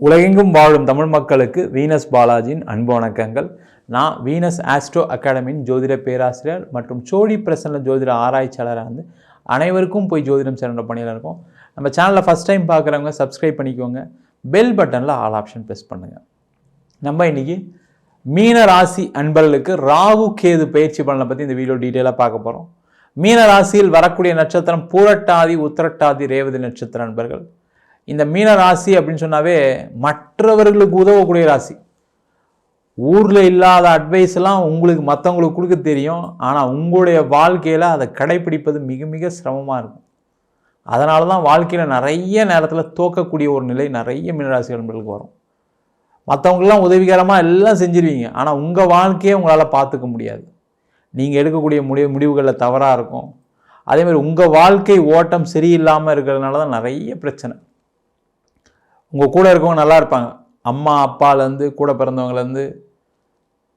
உலகெங்கும் வாழும் தமிழ் மக்களுக்கு வீனஸ் பாலாஜியின் அன்பு வணக்கங்கள். நான் வீனஸ் ஆஸ்ட்ரோ அகாடமியின் ஜோதிட பேராசிரியர் மற்றும் சோழி பிரசன்ன ஜோதிட ஆராய்ச்சியாளராக இருந்து அனைவருக்கும் போய் ஜோதிடம் சேர்ந்த பணியில் இருக்கோம். நம்ம சேனலில் ஃபஸ்ட் டைம் பார்க்குறவங்க சப்ஸ்கிரைப் பண்ணிக்கோங்க. பெல் பட்டனில் ஆல் ஆப்ஷன் ப்ரெஸ் பண்ணுங்கள் நம்ம இன்றைக்கி மீன ராசி அன்பர்களுக்கு ராகு கேது பயிற்சி பலனை பற்றி இந்த வீடியோ டீட்டெயிலாக பார்க்க போகிறோம் மீன ராசியில் வரக்கூடிய நட்சத்திரம் பூரட்டாதி உத்திரட்டாதி ரேவதி நட்சத்திர நண்பர்கள் இந்த மீன ராசி அப்படின்னு சொன்னாவே மற்றவர்களுக்கு உதவக்கூடிய ராசி. ஊரில் இல்லாத அட்வைஸ்லாம் உங்களுக்கு மற்றவங்களுக்கு கொடுக்க தெரியும். ஆனால் உங்களுடைய வாழ்க்கையில் அதை கடைப்பிடிப்பது மிக மிக சிரமமாக இருக்கும். அதனால தான் வாழ்க்கையில் நிறைய நேரத்தில் தோக்கக்கூடிய ஒரு நிலை நிறைய மீனராசி நண்பர்களுக்கு வரும். மற்றவங்களாம் உதவிகரமாக எல்லாம் செஞ்சுருவீங்க. ஆனால் உங்கள் வாழ்க்கையை உங்களால் பார்த்துக்க முடியாது. நீங்கள் எடுக்கக்கூடிய முடிவு முடிவுகளில் தவறாக இருக்கும். அதேமாதிரி உங்கள் வாழ்க்கை ஓட்டம் சரியில்லாமல் இருக்கிறதுனால தான் நிறைய பிரச்சனை. உங்கள் கூட இருக்கவங்க நல்லா இருப்பாங்க. அம்மா அப்பாலேருந்து கூட பிறந்தவங்கலேருந்து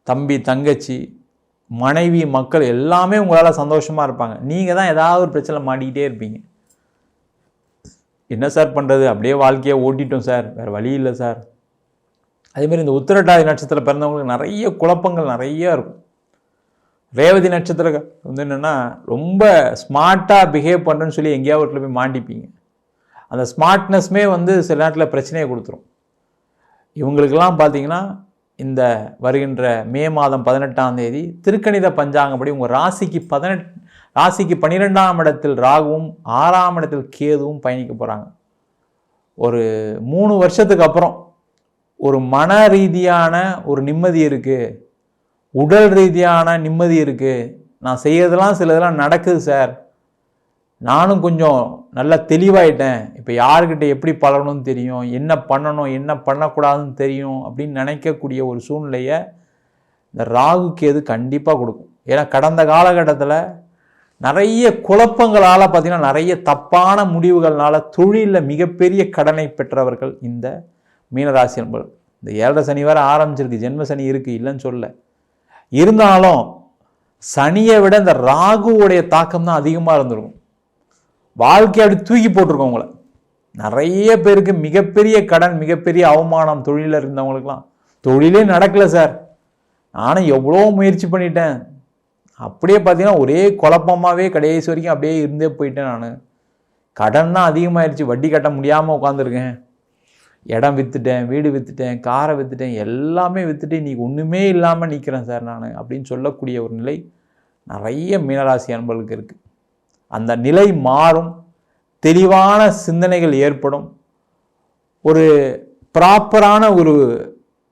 தம்பி தங்கச்சி மனைவி மக்கள் எல்லாமே உங்களால் சந்தோஷமாக இருப்பாங்க. நீங்கள் தான் ஏதாவது ஒரு பிரச்சனை மாட்டிக்கிட்டே இருப்பீங்க. என்ன சார் பண்ணுறது அப்படியே வாழ்க்கையை ஓட்டிட்டோம் சார். வேறு வழி இல்லை சார். அதேமாதிரி இந்த உத்திரட்டாதி நட்சத்திரம் பிறந்தவங்களுக்கு நிறைய குழப்பங்கள் நிறைய இருக்கும். ரேவதி நட்சத்திரம் வந்து என்னென்னா ரொம்ப ஸ்மார்ட்டாக பிஹேவ் பண்ணுறேன்னு சொல்லி எங்கேயாவது வீட்டில் போய் மாட்டிப்பீங்க. அந்த ஸ்மார்ட்னஸ்மே வந்து சில நேரத்தில் பிரச்சனையை கொடுத்துரும். இவங்களுக்கெல்லாம் பார்த்தீங்கன்னா இந்த வருகின்ற மே மாதம் பதினெட்டாம் தேதி திருக்கணித பஞ்சாங்கப்படி உங்கள் ராசிக்கு பதினெட் ராசிக்கு பன்னிரெண்டாம் இடத்தில் ராகுவும் ஆறாம் இடத்தில் கேதுவும் பயணிக்க போகிறாங்க ஒரு மூணு வருஷத்துக்கு அப்புறம் ஒரு மன ரீதியான ஒரு நிம்மதி இருக்குது உடல் ரீதியான நிம்மதி இருக்குது நான் செய்யறதெல்லாம் சில இதெல்லாம் நடக்குது சார். நானும் கொஞ்சம் நல்லா தெளிவாயிட்டேன். இப்போ யாருக்கிட்ட எப்படி பழகணும்னு தெரியும் என்ன பண்ணணும் என்ன பண்ணக்கூடாதுன்னு தெரியும் அப்படின்னு நினைக்கக்கூடிய ஒரு சூழ்நிலையை இந்த ராகு கேது கண்டிப்பாக கொடுக்கும். ஏன்னா கடந்த காலகட்டத்தில் நிறைய குழப்பங்களால் பார்த்தீங்கன்னா நிறைய தப்பான முடிவுகள்னால தொழிலில் மிகப்பெரிய கடனை பெற்றவர்கள் இந்த மீனராசி என்பது இந்த ஏழரை சனி வரை ஆரம்பிச்சிருக்கு ஜென்ம சனி இருக்குது இல்லைன்னு சொல்ல இருந்தாலும் சனியை விட இந்த ராகுவுடைய தாக்கம் தான் அதிகமாக இருந்திருக்கும். வாழ்க்கை அப்படி தூக்கி போட்டிருக்கோம் உங்களை நிறைய பேருக்கு மிகப்பெரிய கடன் மிகப்பெரிய அவமானம் தொழிலில் இருந்தவங்களுக்குலாம் தொழிலே நடக்கலை சார். நானும் எவ்வளோ முயற்சி பண்ணிட்டேன். அப்படியே பார்த்தீங்கன்னா ஒரே குழப்பமாகவே கடைசி வரைக்கும் அப்படியே இருந்தே போயிட்டேன் நான். கடன் தான் அதிகமாகிடுச்சு வட்டி கட்ட முடியாமல் உட்காந்துருக்கேன். இடம் விற்றுட்டேன் வீடு விற்றுட்டேன் காரை விற்றுட்டேன் எல்லாமே விற்றுட்டு இன்றைக்கி ஒன்றுமே இல்லாமல் நிற்கிறேன் சார் நான் அப்படின்னு சொல்லக்கூடிய ஒரு நிலை நிறைய மீனராசி அன்பர்களுக்கு இருக்குது அந்த நிலை மாறும் தெளிவான சிந்தனைகள் ஏற்படும். ஒரு ப்ராப்பரான ஒரு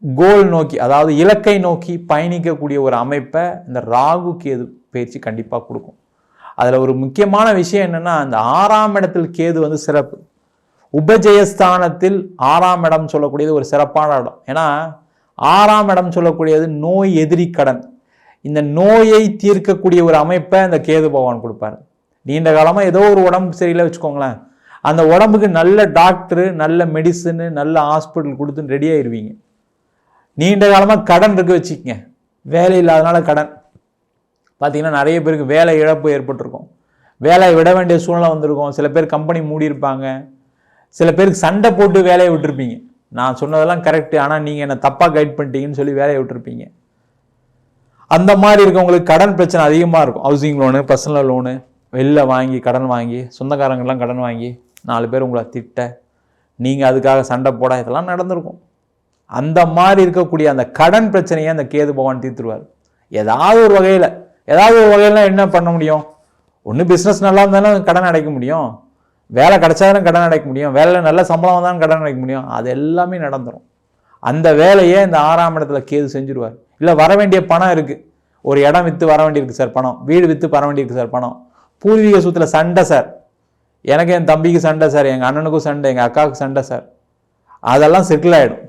கோல் நோக்கி அதாவது இலக்கை நோக்கி பயணிக்கக்கூடிய ஒரு அமைப்பை இந்த ராகு கேது பயிற்சி கண்டிப்பாக கொடுக்கும். அதில் ஒரு முக்கியமான விஷயம் என்னென்னா அந்த ஆறாம் இடத்தில் கேது வந்து சிறப்பு. உபஜயஸ்தானத்தில் ஆறாம் இடம் சொல்லக்கூடியது ஒரு சிறப்பான இடம். ஏன்னா ஆறாம் இடம் சொல்லக்கூடியது நோய் எதிரி கடன். இந்த நோயை தீர்க்கக்கூடிய ஒரு அமைப்பை இந்த கேது பகவான் கொடுப்பாரு. நீண்ட காலமாக ஏதோ ஒரு உடம்பு சரியில்லை வச்சுக்கோங்களேன். அந்த உடம்புக்கு நல்ல டாக்டரு நல்ல மெடிசனு நல்ல ஹாஸ்பிட்டல் கொடுத்துன்னு ரெடி ஆயிடுவீங்க நீண்ட காலமாக கடன் இருக்க வச்சுக்கங்க. வேலை இல்லாதனால கடன். பார்த்தீங்கன்னா நிறைய பேருக்கு வேலை இழப்பு ஏற்பட்டிருக்கும். வேலையை விட வேண்டிய சூழ்நிலை வந்திருக்கும். சில பேர் கம்பெனி மூடியிருப்பாங்க சில பேருக்கு சண்டை போட்டு வேலையை விட்டுருப்பீங்க. நான் சொன்னதெல்லாம் கரெக்டு ஆனால் நீங்கள் என்னை தப்பாக கைட் பண்ணிட்டீங்கன்னு சொல்லி வேலையை விட்டுருப்பீங்க. அந்த மாதிரி இருக்கவங்களுக்கு கடன் பிரச்சனை அதிகமாக இருக்கும். ஹவுசிங் லோனு பர்சனல் லோனு வெளில வாங்கி கடன் வாங்கி சொந்தக்காரங்கெல்லாம் கடன் வாங்கி நாலு பேர் உங்களை திட்ட நீங்கள் அதுக்காக சண்டை போட இதெல்லாம் நடந்திருக்கும். அந்த மாதிரி இருக்கக்கூடிய அந்த கடன் பிரச்சனையை அந்த கேது பகவான் தீர்த்துருவார். ஏதாவது ஒரு வகையில் ஏதாவது ஒரு வகையில் என்ன பண்ண முடியும்? ஒன்று பிஸ்னஸ் நல்லா இருந்தாலும் கடன் அடைக்க முடியும். வேலை கிடைச்சாலும் கடன் அடைக்க முடியும். வேலையில் நல்ல சம்பளம் வந்தாலும் கடன் அடைக்க முடியும். அது எல்லாமே நடந்துடும் அந்த வேலையை இந்த ஆறாம் இடத்துல கேது செஞ்சுருவார். இல்லை வர வேண்டிய பணம் இருக்குது ஒரு இடம் விற்று வர வேண்டியிருக்கு சார் பணம். வீடு விற்று வர வேண்டியிருக்கு சார் பணம். பூர்வீக சொத்தில் சண்டை சார். எனக்கு என் தம்பிக்கு சண்டை சார் எங்கள் அண்ணனுக்கும் சண்டை எங்கள் அக்காவுக்கு சண்டை சார். அதெல்லாம் செட்டில் ஆகிடும்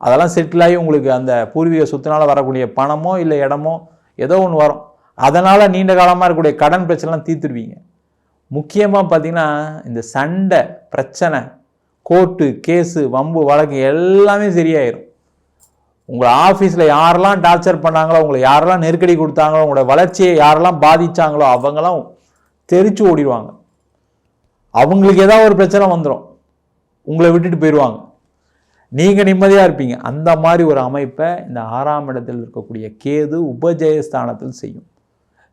அதெல்லாம் செட்டில் ஆகி உங்களுக்கு அந்த பூர்வீக சொத்துனால் வரக்கூடிய பணமோ இல்லை இடமோ ஏதோ ஒன்று வரும். அதனால் நீண்ட காலமாக இருக்கக்கூடிய கடன் பிரச்சனைலாம் தீர்த்துருவீங்க. முக்கியமாக பார்த்தீங்கன்னா இந்த சண்டை பிரச்சனை கோர்ட்டு கேஸு வம்பு வழக்கு எல்லாமே சரியாயிரும். உங்களை ஆஃபீஸில் யாரெல்லாம் டார்ச்சர் பண்ணாங்களோ உங்களை யாரெல்லாம் நெருக்கடி கொடுத்தாங்களோ உங்களோட வளர்ச்சியை யாரெல்லாம் பாதித்தாங்களோ அவங்களாம் தெரிச்சு ஓடிடுவாங்க. அவங்களுக்கு ஏதாவது ஒரு பிரச்சனை வந்துடும் உங்களை விட்டுட்டு போயிடுவாங்க. நீங்கள் நிம்மதியாக இருப்பீங்க. அந்த மாதிரி ஒரு அமைப்பை இந்த ஆறாம் இடத்தில் இருக்கக்கூடிய கேது உபஜயஸ்தானத்தில் செய்யும்.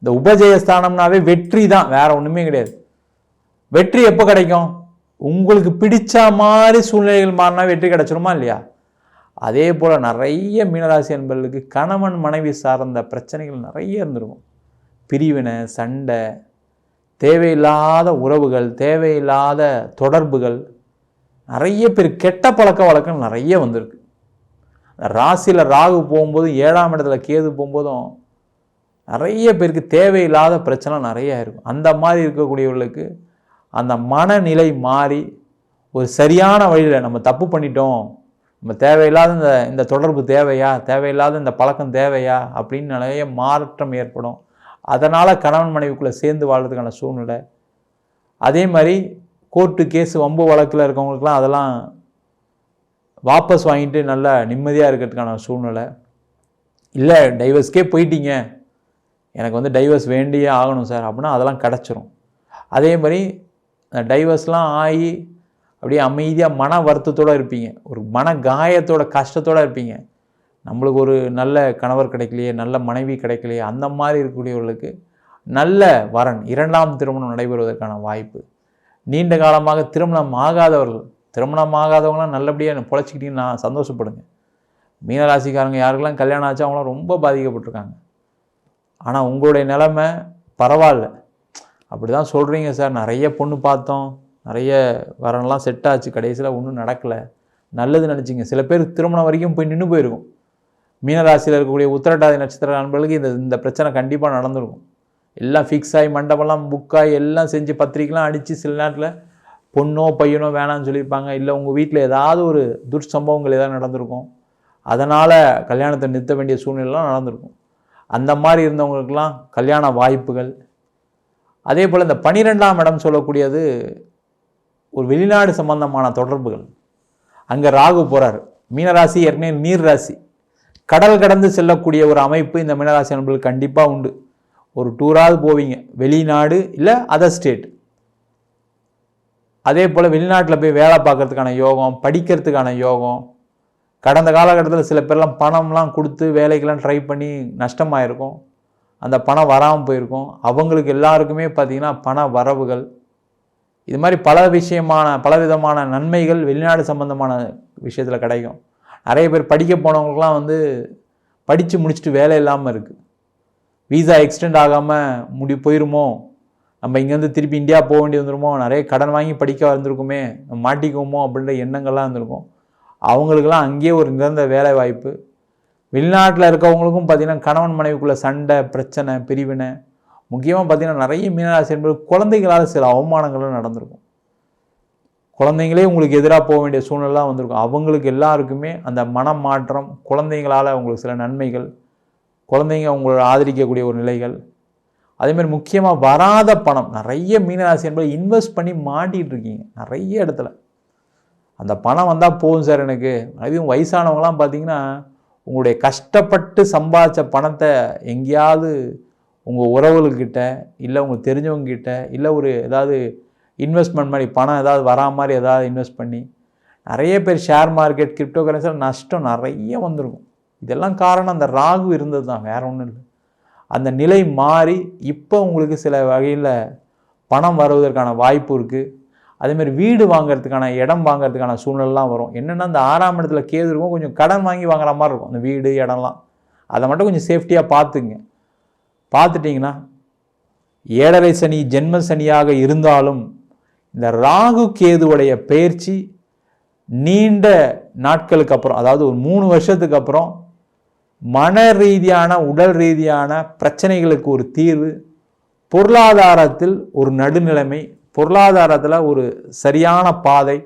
இந்த உபஜயஸ்தானம்னாவே வெற்றி தான். வேற ஒன்றுமே கிடையாது. வெற்றி எப்போ கிடைக்கும்? உங்களுக்கு பிடிச்ச மாதிரி சூழ்நிலைகள் மாறினா வெற்றி கிடைச்சிருமா இல்லையா? அதே போல் நிறைய மீனராசி என்பர்களுக்கு கணவன் மனைவி சார்ந்த பிரச்சனைகள் நிறைய இருந்திருக்கும். பிரிவினை சண்டை தேவையில்லாத உறவுகள் தேவையில்லாத தொடர்புகள் நிறைய பேர் கெட்ட பழக்க வழக்கம் நிறைய வந்திருக்கு. ராசியில் ராகு போகும்போதும் ஏழாம் இடத்துல கேது போகும்போதும் நிறைய பேருக்கு தேவையில்லாத பிரச்சனை நிறைய இருக்கும். அந்த மாதிரி இருக்கக்கூடியவர்களுக்கு அந்த மனநிலை மாறி ஒரு சரியான வழியில் நம்ம தப்பு பண்ணிட்டோம் நம்ம தேவையில்லாத இந்த இந்த தொடர்பு தேவையா தேவையில்லாத இந்த பழக்கம் தேவையா அப்படின்னு நிறைய மாற்றம் ஏற்படும். அதனால் கணவன் மனைவிக்குள்ளே சேர்ந்து வாழ்றதுக்கான சூழ்நிலை. அதே மாதிரி கோர்ட்டு கேஸ் வம்பு வழக்கில் இருக்கவங்களுக்குலாம் அதெல்லாம் வாபஸ் வாங்கிட்டு நல்லா நிம்மதியாக இருக்கிறதுக்கான சூழ்நிலை. இல்லை டைவர்ஸ்க்கே போயிட்டீங்க. எனக்கு வந்து டைவர்ஸ் வேண்டியே ஆகணும் சார் அப்படின்னா அதெல்லாம் கிடச்சிரும். அதே மாதிரி டைவர்ஸ்லாம் ஆகி அப்படியே அமைதியாக மன வருத்தத்தோடு இருப்பீங்க. ஒரு மன காயத்தோட கஷ்டத்தோடு இருப்பீங்க. நம்மளுக்கு ஒரு நல்ல கணவர் கிடைக்கலையே நல்ல மனைவி கிடைக்கலையே அந்த மாதிரி இருக்கக்கூடியவர்களுக்கு நல்ல வரன் இரண்டாம் திருமணம் நடைபெறுவதற்கான வாய்ப்பு. நீண்ட காலமாக திருமணம் ஆகாதவர்கள் திருமணம் ஆகாதவங்களாம் நல்லபடியாக பொழைச்சிக்கிட்டீங்கன்னு நான் சந்தோஷப்படுங்க. மீனராசிக்காரங்க யாருக்கெல்லாம் கல்யாணம் ஆச்சு அவங்களாம் ரொம்ப பாதிக்கப்பட்டிருக்காங்க. ஆனால் உங்களுடைய நிலமை பரவாயில்ல. அப்படி தான் சொல்கிறீங்க சார். நிறைய பொண்ணு பார்த்தோம். நிறைய வரன்லாம் செட் ஆச்சு. கடைசியில் ஒன்றும் நடக்கலை. நல்லது நினச்சிங்க. சில பேர் திருமணம் வரைக்கும் போய் நின்று போயிருக்கும். மீனராசியில் இருக்கக்கூடிய உத்திரட்டாதி நட்சத்திர நண்பர்களுக்கு இந்த இந்த பிரச்சனை கண்டிப்பாக நடந்திருக்கும். எல்லாம் ஃபிக்ஸ் ஆகி மண்டபம்லாம் புக்காகி எல்லாம் செஞ்சு பத்திரிக்கைலாம் அடித்து சில நேரத்தில் பொண்ணோ பையனோ வேணாம்னு சொல்லியிருப்பாங்க. இல்லை உங்கள் வீட்டில் ஏதாவது ஒரு துர்சம்பவங்கள் ஏதாவது நடந்திருக்கும். அதனால் கல்யாணத்தை நிறுத்த வேண்டிய சூழ்நிலைலாம் நடந்திருக்கும். அந்த மாதிரி இருந்தவங்களுக்கெல்லாம் கல்யாண வாய்ப்புகள். அதே போல் இந்த பனிரெண்டாம் இடம் சொல்லக்கூடியது ஒரு வெளிநாடு சம்பந்தமான தொடர்புகள். அங்கே ராகு போகிறார் மீனராசி ஏற்கனவே நீர் ராசி கடல் கடந்து செல்லக்கூடிய ஒரு அமைப்பு இந்த மீனராசி நண்பர்கள் கண்டிப்பாக உண்டு. ஒரு டூராவது போவீங்க. வெளிநாடு இல்லை அதர் ஸ்டேட் அதே போல் வெளிநாட்டில் போய் வேலை பார்க்கறதுக்கான யோகம் படிக்கிறதுக்கான யோகம். கடந்த காலகட்டத்தில் சில பேர்லாம் பணம்லாம் கொடுத்து வேலைக்கெல்லாம் ட்ரை பண்ணி நஷ்டமாயிருக்கும். அந்த பணம் வராமல் போயிருக்கும். அவங்களுக்கு எல்லாருக்குமே பார்த்திங்கன்னா பண வரவுகள். இது மாதிரி பல விஷயமான பல விதமான நன்மைகள் வெளிநாடு சம்மந்தமான விஷயத்தில் கிடைக்கும். நிறைய பேர் படிக்க போனவங்களுக்குலாம் வந்து படித்து முடிச்சுட்டு வேலை இல்லாமல் இருக்குது வீசா எக்ஸ்டெண்ட் ஆகாமல் முடி போயிருமோ? நம்ம இங்கேருந்து திருப்பி இந்தியா போக வேண்டி வந்துருமோ? நிறைய கடன் வாங்கி படிக்க வந்திருக்குமே மாட்டிக்குவோமோ? அப்படின்ற எண்ணங்கள்லாம் இருந்திருக்கும். அவங்களுக்கெல்லாம் அங்கேயே ஒரு நிரந்தர வேலை வாய்ப்பு. வெளிநாட்டில் இருக்கவங்களுக்கும் பார்த்திங்கன்னா கணவன் மனைவிக்குள்ளே சண்டை பிரச்சனை பிரிவினை முக்கியமாக பார்த்திங்கன்னா நிறைய மீனராசி என்பது குழந்தைகளால் சில அவமானங்களும் நடந்திருக்கும். குழந்தைங்களே உங்களுக்கு எதிராக போக வேண்டிய சூழ்நிலாம் வந்திருக்கும். அவங்களுக்கு எல்லாருக்குமே அந்த மனம் மாற்றம் குழந்தைங்களால் அவங்களுக்கு சில நன்மைகள் குழந்தைங்க உங்களை ஆதரிக்கக்கூடிய ஒரு நிலைகள். அதேமாதிரி முக்கியமாக வராத பணம். நிறைய மீனராசி என்பது இன்வெஸ்ட் பண்ணி மாட்டிகிட்டு இருக்கீங்க. நிறைய இடத்துல. அந்த பணம் வந்தால் போதும் சார் எனக்கு. அதுவும் வயசானவங்களாம் பார்த்தீங்கன்னா உங்களுடைய கஷ்டப்பட்டு சம்பாதிச்ச பணத்தை எங்கேயாவது உங்கள் உறவுகள்கிட்ட இல்லை உங்களுக்கு தெரிஞ்சவங்கக்கிட்ட இல்லை ஒரு ஏதாவது இன்வெஸ்ட்மெண்ட் மாதிரி பணம் ஏதாவது வரா மாதிரி ஏதாவது இன்வெஸ்ட் பண்ணி நிறைய பேர் ஷேர் மார்க்கெட் கிரிப்டோ கரன்சியில் நஷ்டம் நிறைய வந்திருக்கும். இதெல்லாம் காரணம் அந்த ராகு இருந்தது தான் வேற ஒன்றும் இல்லை. அந்த நிலை மாறி இப்போ உங்களுக்கு சில வகையில் பணம் வருவதற்கான வாய்ப்பு இருக்குது அதேமாதிரி வீடு வாங்குறதுக்கான இடம் வாங்குறதுக்கான சூழ்நிலாம் வரும். என்னென்னா அந்த ஆறாம் இடத்துல கேது இருக்கும் கொஞ்சம் கடன் வாங்கி வாங்குற மாதிரி இருக்கும் அந்த வீடு இடம்லாம். அதை மட்டும் கொஞ்சம் சேஃப்டியாக பார்த்துங்க பார்த்துட்டிங்கன்னா ஏழரை சனி ஜென்ம சனியாக இருந்தாலும் இந்த ராகு கேதுவுடைய பயிற்சி நீண்ட நாட்களுக்கு அப்புறம் அதாவது ஒரு மூணு வருஷத்துக்கு அப்புறம் மன ரீதியான உடல் ரீதியான பிரச்சனைகளுக்கு ஒரு தீர்வு பொருளாதாரத்தில் ஒரு நடுநிலைமை பொருளாதாரத்தில் ஒரு சரியான பாதை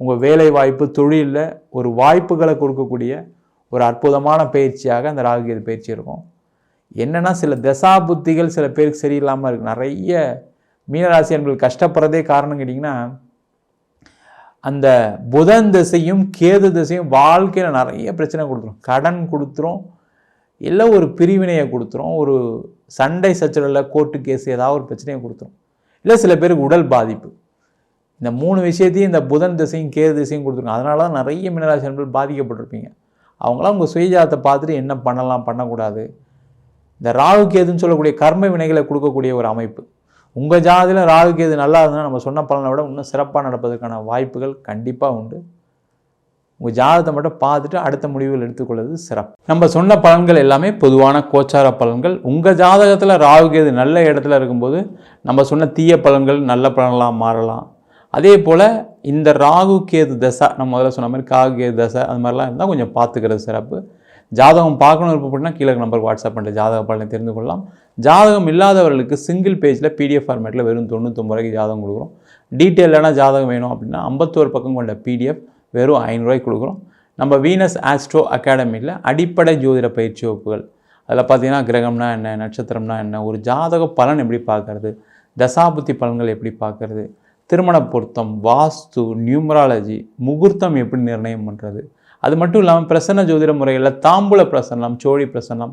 உங்கள் வேலை வாய்ப்பு தொழிலில் ஒரு வாய்ப்புகளை கொடுக்கக்கூடிய ஒரு அற்புதமான பயிற்சியாக அந்த ராகுகேது பயிற்சி இருக்கும். என்னென்னா சில தசா புத்திகள் சில பேருக்கு சரியில்லாமல் இருக்குது நிறைய மீனராசி அன்பில் கஷ்டப்படுறதே காரணம் கேட்டிங்கன்னா அந்த புதன் திசையும் கேது திசையும் வாழ்க்கையில் நிறைய பிரச்சனை கொடுத்துரும். கடன் கொடுத்துரும் இல்லை ஒரு பிரிவினையை கொடுத்துரும் ஒரு சண்டை சச்சரவில் கோர்ட்டு கேஸ் ஏதாவது ஒரு பிரச்சனையை கொடுத்துரும். இல்லை சில பேருக்கு உடல் பாதிப்பு. இந்த மூணு விஷயத்தையும் இந்த புதன் திசையும் கேது திசையும் கொடுத்துருங்க அதனால தான் நிறைய மீனராசி நண்பர்கள் பாதிக்கப்பட்டிருப்பீங்க. அவங்களாம் உங்கள் சுயஜாதத்தை பார்த்துட்டு என்ன பண்ணலாம் பண்ணக்கூடாது. இந்த ராகு கேதுன்னு சொல்லக்கூடிய கர்ம வினைகளை கொடுக்கக்கூடிய ஒரு அமைப்பு. உங்கள் ஜாதியில் ராகு கேது நல்லா இருந்தால் நம்ம சொன்ன பலனை விட இன்னும் சிறப்பாக நடப்பதற்கான வாய்ப்புகள் கண்டிப்பாக உண்டு. உங்கள் ஜாதகத்தை மட்டும் பார்த்துட்டு அடுத்த முடிவுகள் எடுத்துக்கொள்வது சிறப்பு. நம்ம சொன்ன பலன்கள் எல்லாமே பொதுவான கோச்சார பலன்கள். உங்கள் ஜாதகத்தில் ராகு கேது நல்ல இடத்துல இருக்கும்போது நம்ம சொன்ன தீய பலன்கள் நல்ல பலன்களாக மாறலாம். அதே போல் இந்த ராகு கேது தசை நம்ம முதல்ல சொன்ன மாதிரி காகு கேது தசை அது மாதிரிலாம் இருந்தால் கொஞ்சம் பார்த்துக்கிறது சிறப்பு. ஜாதகம் பார்க்கணும் விருப்பப்பட்டுனா கீழே நம்பருக்கு வாட்ஸ்அப் பண்ணுற ஜாதக பலனை தெரிந்து கொள்ளலாம். ஜாதகம் இல்லாதவர்களுக்கு சிங்கிள் பேஜில் பிடிஎஃப் ஃபார்மேட்டில் வெறும் தொண்ணூற்றொம்பது ரூபாய்க்கு ஜாதகம் கொடுக்குறோம். டீட்டெயிலான ஜாதகம் வேணும் அப்படின்னா ஐம்பத்தோரு பக்கம் கொண்ட பிடிஎஃப் வெறும் ஐநூறுரூவாய்க்கு கொடுக்குறோம். நம்ம வீனஸ் ஆஸ்ட்ரோ அகாடமியில் அடிப்படை ஜோதிட பயிற்சி வகுப்புகள். அதில் பார்த்தீங்கன்னா கிரகம்னா என்ன நட்சத்திரம்னா என்ன ஒரு ஜாதக பலன் எப்படி பார்க்குறது தசாபுத்தி பலன்கள் எப்படி பார்க்குறது திருமண பொருத்தம் வாஸ்து நியூமராலஜி முகூர்த்தம் எப்படி நிர்ணயம் பண்ணுறது அது மட்டும் இல்லாமல் பிரசன்ன ஜோதிட முறைகளில் தாம்பூல பிரசன்னம் சோழி பிரசன்னம்